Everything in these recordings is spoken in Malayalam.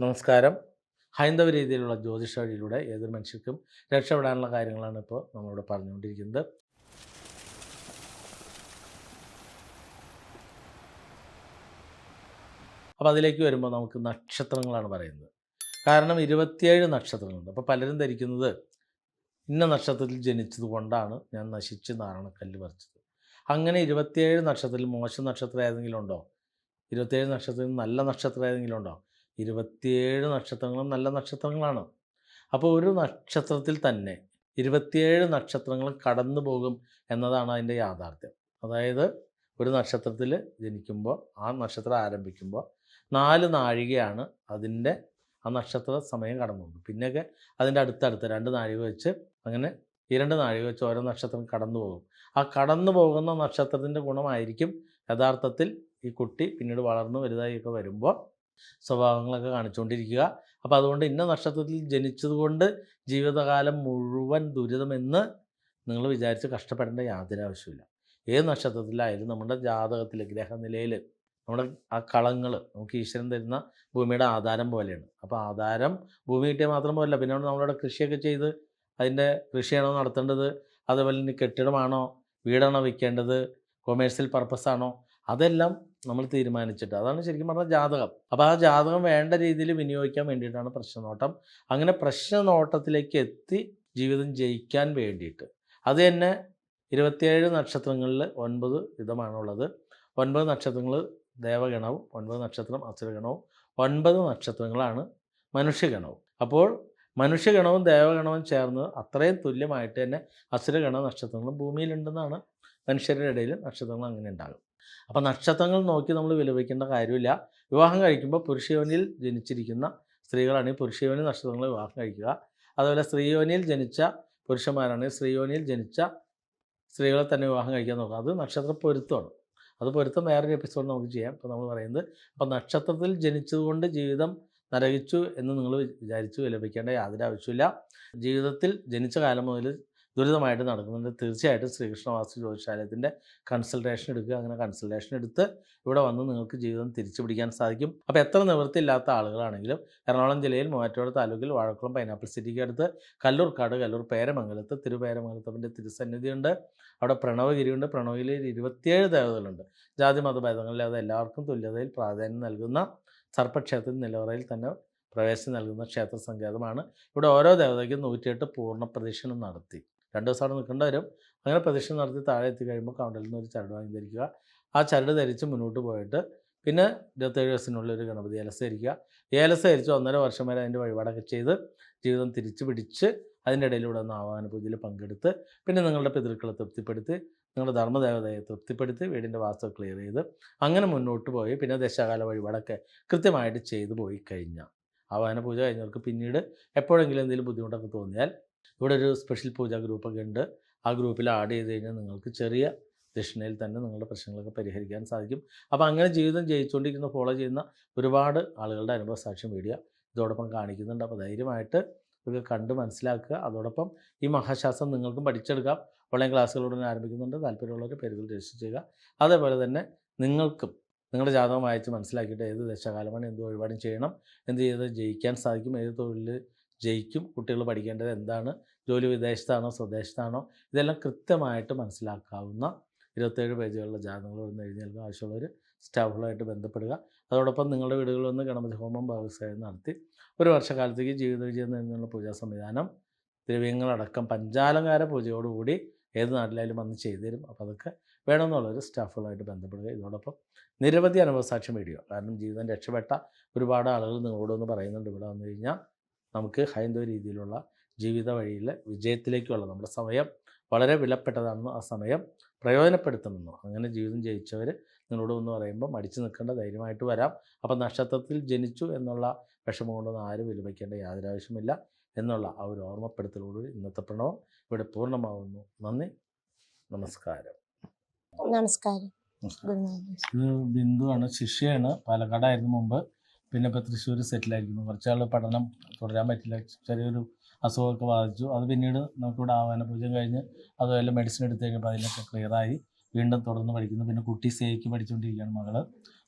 നമസ്കാരം. ഹൈന്ദവ രീതിയിലുള്ള ജ്യോതിഷ വഴിയിലൂടെ ഏതൊരു മനുഷ്യർക്കും രക്ഷപ്പെടാനുള്ള കാര്യങ്ങളാണ് ഇപ്പോൾ നമ്മളിവിടെ പറഞ്ഞുകൊണ്ടിരിക്കുന്നത്. അപ്പോൾ അതിലേക്ക് വരുമ്പോൾ നമുക്ക് നക്ഷത്രങ്ങളാണ് പറയുന്നത്. കാരണം ഇരുപത്തിയേഴ് നക്ഷത്രങ്ങളുണ്ട്. അപ്പോൾ പലരും ധരിക്കുന്നത് ഇന്ന നക്ഷത്രത്തിൽ ജനിച്ചത് കൊണ്ടാണ് ഞാൻ നശിച്ച് നാരണക്കല്ല് പറിച്ചത്. അങ്ങനെ ഇരുപത്തിയേഴ് നക്ഷത്രത്തിൽ മോശം നക്ഷത്രം ഏതെങ്കിലും ഉണ്ടോ? ഇരുപത്തിയേഴ് നക്ഷത്രത്തിൽ നല്ല നക്ഷത്രം ഏതെങ്കിലും ഉണ്ടോ? ഇരുപത്തിയേഴ് നക്ഷത്രങ്ങളും നല്ല നക്ഷത്രങ്ങളാണ്. അപ്പോൾ ഒരു നക്ഷത്രത്തിൽ തന്നെ ഇരുപത്തിയേഴ് നക്ഷത്രങ്ങളും കടന്നു പോകും എന്നതാണ് അതിന്റെ യാഥാർത്ഥ്യം. അതായത് ഒരു നക്ഷത്രത്തിൽ ജനിക്കുമ്പോൾ ആ നക്ഷത്രം ആരംഭിക്കുമ്പോൾ നാല് നാഴികയാണ് അതിന്റെ ആ നക്ഷത്ര സമയം കടന്നു പോകുന്നത്. പിന്നെയൊക്കെ അതിന്റെ അടുത്തടുത്ത് രണ്ട് നാഴിക വെച്ച് അങ്ങനെ ഈ രണ്ട് നാഴിക വെച്ച് ഓരോ നക്ഷത്രം കടന്നു പോകും. ആ കടന്നു പോകുന്ന നക്ഷത്രത്തിന്റെ ഗുണമായിരിക്കും യഥാർത്ഥത്തിൽ ഈ കുട്ടി പിന്നീട് വളർന്നു വലുതായിയൊക്കെ വരുമ്പോൾ സ്വഭാവങ്ങളൊക്കെ കാണിച്ചുകൊണ്ടിരിക്കുക അപ്പോൾ അതുകൊണ്ട് ഇന്ന നക്ഷത്രത്തിൽ ജനിച്ചതുകൊണ്ട് ജീവിതകാലം മുഴുവൻ ദുരിതമെന്ന് നിങ്ങൾ വിചാരിച്ച് കഷ്ടപ്പെടേണ്ട യാതൊരു ആവശ്യമില്ല ഏത് നക്ഷത്രത്തിലായാലും നമ്മുടെ ജാതകത്തിൽ ഗ്രഹനിലയിൽ നമ്മുടെ ആ കളങ്ങൾ നമുക്ക് ഈശ്വരൻ തരുന്ന ഭൂമിയുടെ ആധാരം പോലെയാണ്. അപ്പോൾ ആധാരം ഭൂമി കിട്ടിയാൽ മാത്രം പോലല്ല പിന്നെ നമ്മളിവിടെ കൃഷിയൊക്കെ ചെയ്ത് അതിന്റെ കൃഷിയാണോ നടത്തേണ്ടത്? അതേപോലെ ഇനി കെട്ടിടമാണോ വീടാണോ വിൽക്കേണ്ടത് കൊമേഴ്സ്യൽ പർപ്പസ് ആണോ? അതെല്ലാം നമ്മൾ തീരുമാനിച്ചിട്ട്. അതാണ് ശരിക്കും പറഞ്ഞാൽ ജാതകം. അപ്പോൾ ആ ജാതകം വേണ്ട രീതിയിൽ വിനിയോഗിക്കാൻ വേണ്ടിയിട്ടാണ് പ്രശ്നനോട്ടം. അങ്ങനെ പ്രശ്നനോട്ടത്തിലേക്ക് എത്തി ജീവിതം ജയിക്കാൻ വേണ്ടിയിട്ട്. അത് തന്നെ ഇരുപത്തിയേഴ് നക്ഷത്രങ്ങളിൽ ഒൻപത് വിധമാണുള്ളത്. ഒൻപത് നക്ഷത്രങ്ങൾ ദേവഗണവും ഒൻപത് നക്ഷത്രം അസുരഗണവും ഒൻപത് നക്ഷത്രങ്ങളാണ് മനുഷ്യഗണവും. അപ്പോൾ മനുഷ്യഗണവും ദേവഗണവും ചേർന്ന് അത്രയും തുല്യമായിട്ട് തന്നെ അസുരഗണ നക്ഷത്രങ്ങളും ഭൂമിയിലുണ്ടെന്നാണ് മനുഷ്യരുടെ ഇടയിൽ നക്ഷത്രങ്ങൾ അങ്ങനെ ഉണ്ടാകും. അപ്പോൾ നക്ഷത്രങ്ങൾ നോക്കി നമ്മൾ വിലപിക്കേണ്ട കാര്യമില്ല. വിവാഹം കഴിക്കുമ്പോൾ പുരുഷയോനിൽ ജനിച്ചിരിക്കുന്ന സ്ത്രീകളാണെങ്കിൽ പുരുഷയോനി നക്ഷത്രങ്ങൾ വിവാഹം കഴിക്കുക. അതുപോലെ സ്ത്രീയോനിയിൽ ജനിച്ച പുരുഷന്മാരാണ് സ്ത്രീയോനിയിൽ ജനിച്ച സ്ത്രീകളെ തന്നെ വിവാഹം കഴിക്കാൻ നോക്കുക. അത് നക്ഷത്ര പൊരുത്തമാണ്. അത് പൊരുത്തം വേറൊരു എപ്പിസോഡ് നമുക്ക് ചെയ്യാം. ഇപ്പോൾ നമ്മൾ പറയുന്നത് അപ്പോൾ നക്ഷത്രത്തിൽ ജനിച്ചതുകൊണ്ട് ജീവിതം നരകിച്ചു എന്ന് നിങ്ങൾ വിചാരിച്ചു വിലപിക്കേണ്ട യാതൊരു ആവശ്യമില്ല ജീവിതത്തിൽ ജനിച്ച കാലം മുതൽ ദുരിതമായിട്ട് നടക്കുന്നുണ്ട്. തീർച്ചയായിട്ടും ശ്രീകൃഷ്ണവാസ്തു ജ്യോതിശാലയത്തിന്റെ കൺസൾട്ടേഷൻ എടുക്കുക. അങ്ങനെ കൺസൾട്ടേഷൻ എടുത്ത് ഇവിടെ വന്ന് നിങ്ങൾക്ക് ജീവിതം തിരിച്ചു പിടിക്കാൻ സാധിക്കും. അപ്പോൾ എത്ര നിവൃത്തിയില്ലാത്ത ആളുകളാണെങ്കിലും എറണാകുളം ജില്ലയിൽ മൂവാറ്റുപുഴ താലൂക്കിൽ വാഴക്കുളം പൈനാപ്പിൾ സിറ്റിക്ക് അടുത്ത് കല്ലൂർക്കാട് കല്ലൂർ പേരമംഗലത്ത് തിരുപേരമംഗലത്തപ്പന്റെ തിരുസന്നിധിയുണ്ട്. അവിടെ പ്രണവഗിരിയുണ്ട്. പ്രണവഗിരിയിൽ ഇരുപത്തിയേഴ് ദേവതകളുണ്ട്. ജാതി മതഭേദങ്ങളില്ലാതെ എല്ലാവർക്കും തുല്യതയിൽ പ്രാധാന്യം നൽകുന്ന സർപ്പക്ഷേത്രത്തിൽ നിലവറയിൽ തന്നെ പ്രവേശനം നൽകുന്ന ക്ഷേത്ര സങ്കേതമാണ് ഇവിടെ ഓരോ ദേവതയ്ക്കും നൂറ്റിയെട്ട് പൂർണ പ്രദക്ഷിണം നടത്തി. രണ്ട് ദിവസം അവിടെ നിൽക്കേണ്ടി വരും. അങ്ങനെ പ്രദക്ഷിണം നടത്തി താഴെ എത്തി കഴിയുമ്പോൾ കൗണ്ടറിൽ നിന്ന് ഒരു ചരട് വാങ്ങി ധരിക്കുക ആ ചരട് ധരിച്ച് മുന്നോട്ട് പോയിട്ട് പിന്നെ ഇരുപത്തേഴ് ദിവസത്തിനുള്ളിൽ ഒരു ഗണപതി ഏലസ് ധരിക്കുക. ഏലസ ധരിച്ച് ഒന്നര വർഷം വരെ അതിന്റെ വഴിപാടൊക്കെ ചെയ്ത് ജീവിതം തിരിച്ചു പിടിച്ച് അതിന്റെ ഇടയിലൂടെ ഒന്ന് ആവാഹന പൂജയിൽ പങ്കെടുത്ത് പിന്നെ നിങ്ങളുടെ പിതൃക്കളെ തൃപ്തിപ്പെടുത്തി നിങ്ങളുടെ ധർമ്മദേവതയെ തൃപ്തിപ്പെടുത്തി വീടിന്റെ വാസ്തു ക്ലിയർ ചെയ്ത് അങ്ങനെ മുന്നോട്ട് പോയി പിന്നെ ദശകാല വഴിപാടൊക്കെ കൃത്യമായിട്ട് ചെയ്തു പോയി കഴിഞ്ഞാൽ. ആവാഹന പൂജ കഴിഞ്ഞവർക്ക് പിന്നീട് എപ്പോഴെങ്കിലും എന്തെങ്കിലും ബുദ്ധിമുട്ടൊക്കെ തോന്നിയാൽ ഇവിടെ ഒരു സ്പെഷ്യൽ പൂജാ ഗ്രൂപ്പൊക്കെ ഉണ്ട്. ആ ഗ്രൂപ്പിൽ ആഡ് ചെയ്ത് കഴിഞ്ഞാൽ നിങ്ങൾക്ക് ചെറിയ ദക്ഷിണയിൽ തന്നെ നിങ്ങളുടെ പ്രശ്നങ്ങളൊക്കെ പരിഹരിക്കാൻ സാധിക്കും. അപ്പോൾ അങ്ങനെ ജീവിതം ജയിച്ചുകൊണ്ടിരിക്കുന്ന ഫോളോ ചെയ്യുന്ന ഒരുപാട് ആളുകളുടെ അനുഭവ സാക്ഷ്യം വീഡിയോ ഇതോടൊപ്പം കാണിക്കുന്നുണ്ട്. അപ്പോൾ ധൈര്യമായിട്ട് ഇതൊക്കെ കണ്ട് മനസ്സിലാക്കുക. അതോടൊപ്പം ഈ മഹാശാസ്ത്രം നിങ്ങൾക്കും പഠിച്ചെടുക്കാം. ഓൺലൈൻ ക്ലാസ്സുകളുടൻ ആരംഭിക്കുന്നുണ്ട്. താല്പര്യമുള്ളവർ പേരുകൾ രജിസ്റ്റർ ചെയ്യുക. അതേപോലെ തന്നെ നിങ്ങൾക്കും നിങ്ങളുടെ ജാതകം വായിച്ച് മനസ്സിലാക്കിയിട്ട് ഏത് ദശകാലമാണ് എന്ത് വഴിപാടും ചെയ്യണം എന്ത് ചെയ്ത് ജയിക്കാൻ സാധിക്കും ഏത് തൊഴിൽ ജയിക്കും. കുട്ടികൾ പഠിക്കേണ്ടത് എന്താണ്? ജോലി വിദേശത്താണോ സ്വദേശത്താണോ? ഇതെല്ലാം കൃത്യമായിട്ട് മനസ്സിലാക്കാവുന്ന ഇരുപത്തേഴ് പേജുകളുള്ള ജാതകങ്ങൾ ഒന്ന് എഴുതി നൽകാൻ ആവശ്യമുള്ളവർ സ്റ്റാഫുകളായിട്ട് ബന്ധപ്പെടുക. അതോടൊപ്പം നിങ്ങളുടെ വീടുകളിൽ വന്ന് ഗണപതി ഹോമം ഭാഗസ്വയം നടത്തി ഒരു വർഷക്കാലത്തേക്ക് ജീവിത വിജയം നിന്നുള്ള പൂജാ സംവിധാനം ദ്രവ്യങ്ങളടക്കം പഞ്ചാലങ്കാര പൂജയോടുകൂടി ഏത് നാട്ടിലായാലും വന്ന് ചെയ്തു തരും. അപ്പോൾ അതൊക്കെ വേണമെന്നുള്ളൊരു സ്റ്റാഫുകളായിട്ട് ബന്ധപ്പെടുക. ഇതോടൊപ്പം നിരവധി അനുഭവസാക്ഷ്യം വീഡിയോ. കാരണം ജീവിതം രക്ഷപ്പെട്ട ഒരുപാട് ആളുകൾ നിങ്ങളോടൊന്ന് പറയുന്നുണ്ട്. ഇവിടെ വന്നു കഴിഞ്ഞാൽ നമുക്ക് ഹൈന്ദവ രീതിയിലുള്ള ജീവിത വഴിയിൽ വിജയത്തിലേക്കുള്ള നമ്മുടെ സമയം വളരെ വിലപ്പെട്ടതാണെന്നും ആ സമയം പ്രയോജനപ്പെടുത്തണമെന്നും അങ്ങനെ ജീവിതം ജയിച്ചവർ നിങ്ങളോട് എന്ന് പറയുമ്പോൾ മടിച്ചു നിൽക്കേണ്ട ധൈര്യമായിട്ട് വരാം. അപ്പം നക്ഷത്രത്തിൽ ജനിച്ചു എന്നുള്ള വിഷമം കൊണ്ടൊന്നും ആരും വിലപിക്കേണ്ട യാതൊരു ആവശ്യമില്ല എന്നുള്ള ആ ഒരു ഓർമ്മപ്പെടുത്തലോടുകൂടി ഇന്നത്തെ പ്രണവം ഇവിടെ പൂർണമാവുന്നു. നന്ദി. നമസ്കാരം. നമസ്കാരം. Good morning. ബിന്ദുവാണ് ശിഷ്യയാണ്. പാലക്കാടായിരുന്നു മുമ്പ്. പിന്നെ ഇപ്പോൾ തൃശ്ശൂർ സെറ്റിലായിരിക്കുന്നു കുറച്ചാൾ പഠനം തുടരാൻ പറ്റില്ല. ചെറിയൊരു അസുഖമൊക്കെ ബാധിച്ചു. അത് പിന്നീട് നമുക്കിവിടെ ആവാന പൂജ കഴിഞ്ഞ് അതുപോലെ മെഡിസിൻ എടുത്ത് കഴിഞ്ഞപ്പോൾ അതിനൊക്കെ ക്ലിയറായി വീണ്ടും തുടർന്ന് പഠിക്കുന്നു. പിന്നെ കുട്ടി സേക്ക് പഠിച്ചുകൊണ്ടിരിക്കുകയാണ് മകൾ.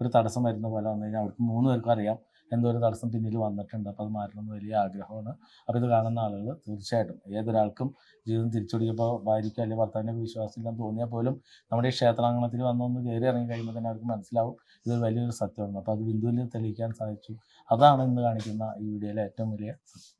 ഒരു തടസ്സം വരുന്ന പോലെ വന്നു കഴിഞ്ഞാൽ അവർക്ക് മൂന്ന് പേർക്കും അറിയാം എന്തോ ഒരു തടസ്സം പിന്നിൽ വന്നിട്ടുണ്ട്. അപ്പോൾ അത് മാറ്റണമെന്ന് വലിയ ആഗ്രഹമാണ്. അപ്പോൾ ഇത് കാണുന്ന ആളുകൾ തീർച്ചയായിട്ടും ഏതൊരാൾക്കും ജീവിതം തിരിച്ചുപിടിക്കുമ്പോൾ ഭാര്യയ്ക്ക് അല്ലെങ്കിൽ ഭർത്താവിന്റെ വിശ്വാസമില്ലെന്ന് തോന്നിയാൽ പോലും നമ്മുടെ ഈ ക്ഷേത്രാങ്കണത്തിൽ വന്നൊന്ന് കയറി ഇറങ്ങി കഴിയുമ്പോൾ തന്നെ അവർക്ക് മനസ്സിലാവും ഇതൊരു വലിയൊരു സത്യമാണ്. അപ്പോൾ അത് ബിന്ദുവിൽ തെളിയിക്കാൻ സാധിച്ചു. അതാണ് ഇന്ന് കാണിക്കുന്ന ഈ വീഡിയോയിലെ ഏറ്റവും വലിയ സത്യം.